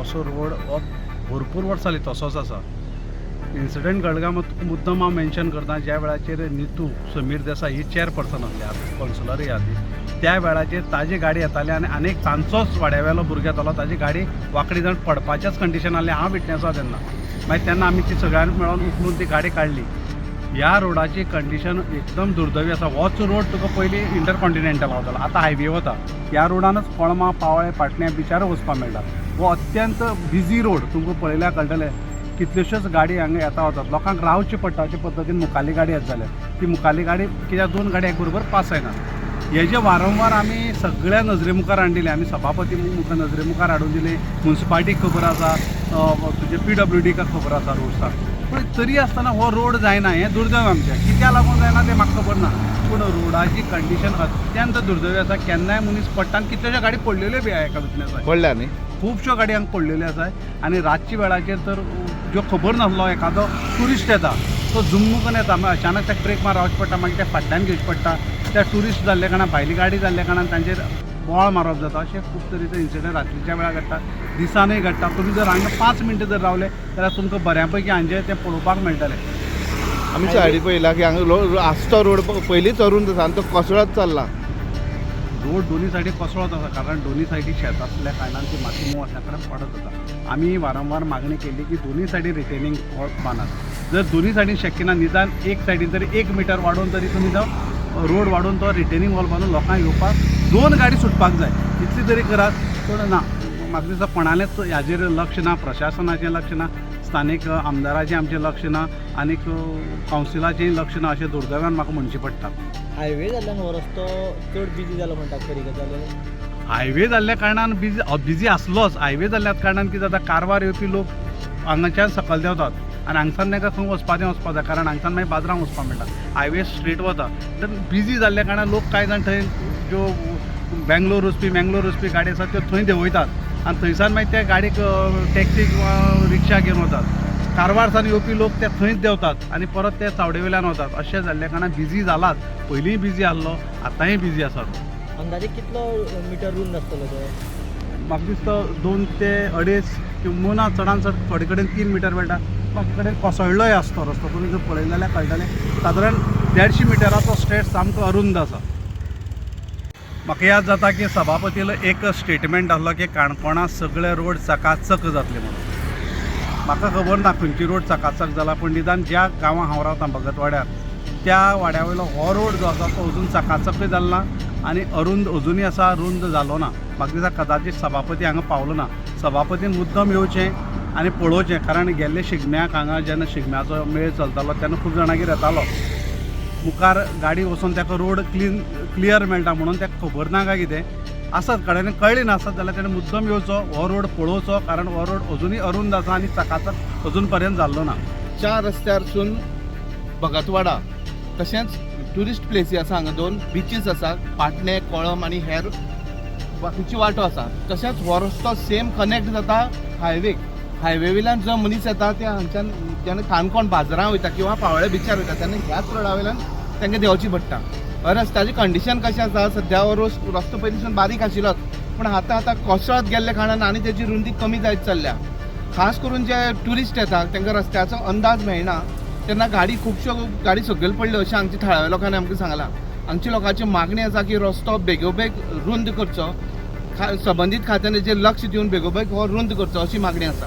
असो रोड हो भरपूर वर्सां जाली तसोच आसा इन्सिडंट घडगा मुद्दम हांव मेन्शन करता ज्या वेळाचेर नितू समीर देसाय ही चेअरपर्सन आसली आतां कौन्सिलरय आहा त्या वेळाचेर ताजी गाडी येताली आनी आनीक तांचोच वाड्यावेलो भुरगो येतालो ताजी गाडी वांकडी जावन पडपाचेंच कंडिशन आसलें हांव विटनेस तेन्ना मागीर तेन्ना आमी ती सगळ्यांनी मेळोन उखलून ती गाडी काडली ह्या रोडाची कंडिशन एकदम दुर्दैवी आसा होच रोड तुका पयलीं इंटरकॉन्टिनेंटल वतालो आतां हायवे वता ह्या रोडानच कोळमा पावळे पाटण्या बिचार वचपाक मेळटा हो अत्यंत बिजी रोड तुमकां पळयल्यार कळटलें कितल्योश्योच गाडी हांगा येता वतात लोकांक रावचें पडटा अशे पद्दतीन मुखाली गाडी येत जाल्यार ती मुखाली गाडी कित्याक दोन गाडी एक बरोबर पास जायना हे जे वारंवार आमी सगळ्या नजरे मुखार हाडिल्ले आमी सभापती मुखार नजरे मुखार हाडून दिले म्युन्सिपाल्टीक खबर आसा तुजे पी डब्ल्यू डीक खबर आसा रोड्साक पूण तरी आसतना हो रोड जायना हें दुर्दैव आमचें. कित्याक लागून जायना तें म्हाका खबर ना? पूण रोडाची कंडिशन अत्यंत दुर्दैवी आसा. केन्नाय मनीस पडटा आनी कितल्योश्यो गाडी पडलेल्यो बी आसा एका दुसऱ्या पडल्या न्ही खुबश्यो गाडी हांगा पडलेल्यो आसात आनी रातची वेळाचेर तर ज्यो खबर नासलो एखादो ट्युरिस्ट येता तो जुम्मूकन येता. मागीर अचानक ताका ब्रेक मार रावचें पडटा मागीर त्या फाटल्यान घेवचें पडटा त्या ट्युरिस्ट जाल्ल्या कारणान भायली गाडी जाल्ल्या कारणान तांचेर बोळ मारप जाता. अशे खूब तरेचे इन्सिडंट रात्रीच्या वेळार घडटा दिसानय घडटा तुमी जर हांगा पांच मिनटां जर रावले जाल्यार तुमकां बऱ्यापैकी हांचे तें पळोवपाक मेळटलें आमी सायडी पळयला की हांगा आसतो रोड पयलींच अरून आसा आनी तो कोसळत चल्ला. रोड दोन्ही सायडी कोसळत आसा कारण दोन्ही सायडी शेत असल्या कारणान ती माती मोव असल्या कारणान पडत जाता आमी वारंवार मागणी केली की दोन्ही सायडी रिटेनिंग वॉल जर दोन्ही सायडीन शक्य ना निदान एक सायडीन तरी एक मिटर वाडोवन तरी तुमी तो रोड वाडोवन तो रिटेनिंग वॉल बांदून लोकांक येवपाक दोन गाडी सुटपाक जाय. इतली तरी करात पूण ना म्हाका दिसता कोणालेंच हाजेर लक्ष ना प्रशासनाचें लक्ष ना स्थानीक आमदाराचें आमचें लक्ष ना आनीक कावन्सिलाचेंय लक्ष ना अशें दुर्दैवान म्हाका म्हणचें पडटा हायवे जाल्ल्यान हो रस्तो चड बिजी जालो म्हणटात खरी गजाल हायवे जाल्ल्या कारणान बिजी बिजी आसलोच हायवे जाल्ल्या कारणान कितें जाता कारवार येवपी लोक हांगाच्यान सकयल देंवतात. आनी हांगसान तांकां खंय वचपाचें वचपा जाय कारण हांगसान मागीर बाजरांक वचपाक मेळटा हायवे स्ट्रेट वता तर बिजी जाल्ल्या कारणान लोक कांय जाण थंय ज्यो बेंगलोर वचपी मेंगलोर वचपी गाडी आसात त्यो थंय देंवयतात. आनी थंयसान मागीर त्या गाडीक टॅक्सी किंवा रिक्षा घेवन वतात कारवारसान येवपी लोक ते थंयच देंवतात आनी परत ते चावडे वयल्यान वतात अशें जाल्ल्या कारणान बिजी जालात पयलींय बिजी आसलो आतांय बिजी आसा तो अंदाजे कितलो मिटर रूंद आसतलो तो? म्हाका दिसता दोन ते अडेज किंवा चडान चड थोडे कडेन तीन मिटर मेळटा म्हाका कडेन कोसळ्ळोय आसता रस्तो. तुमी जर पळयलें जाल्यार कळटलें. सादारण देडशे मिटराचो स्ट्रेट सामको अरुंद आसा. म्हाका याद जाता की सभापतीलो एक स्टेटमेंट आसलो की काणकोणा सगळे रोड चकाचक जातले म्हणून. म्हाका खबर ना खंयची रोड चकाचक जाला पूण निदान ज्या गांवां हांव रावतां भगत वाड्यार त्या वाड्या वयलो हो रोड जो आसा तो अजून चकाचकय जालो ना. आनी अरुंद अजुनूय आसा रुंद जालो ना. म्हाका दिसता कदाचित सभापती हांगा पावलो ना. सभापतीन मुद्दम येवचें आनी पळोवचें. कारण गेल्ले शिगम्याक हांगा जेन्ना शिगम्याचो मेळ चलतालो तेन्ना खूब जाणांगेर येतालो. मुखार गाडी वचून ताका रोड क्लीन क्लियर मेळटा म्हणून ताका खबर ना काय कितें आसत कडेन कळ्ळी नासत जाल्यार ताणें मुद्दम येवचो हो रोड पळोवचो कारण हो रोड अजुनूय अरुंद आसा आनी चकाचक अजून पर्यंत जाल्लो ना. चार रस्त्यारसून भगतवाडा तशेंच ट्युरिस्ट प्लेसी आसा हांगा दोन बिचीस आसा पाटणे कोळम आनी हेर बाकीची वाटो आसा तशेंच हो रस्तो सेम कनेक्ट जाता हायवेक हायवे वयल्यान जो मनीस येता ते हांगच्यान जेन्ना काणकोण बाजारां वयता किंवा पावळे बिचार वयता तेन्ना ह्याच रोडा वयल्यान तांकां देंवची पडटा अरस रस्त्याची कंडिशन कशें आसा सद्या हो रोस रस्तो पयलींसून बारीक आशिल्लोच पूण आतां आतां कोसळत गेल्ल्या कारणान आनी तेजी रुंदी कमी जायत चल्ल्या. खास करून जे ट्युरिस्ट येतात तांकां रस्त्याचो अंदाज मेळना. तेन्ना गाडी खुबश्यो गाडी सकयल पडल्यो अशें हांगच्या थळाव्या लोकांनी आमकां सांगलां हांगची लोकांची मागणी आसा की रस्तो बेगोबेग रुंद करचो. खा संबंदीत खात्यान जे लक्ष दिवन बेगोबेग हो रुंद करचो अशी मागणी आसा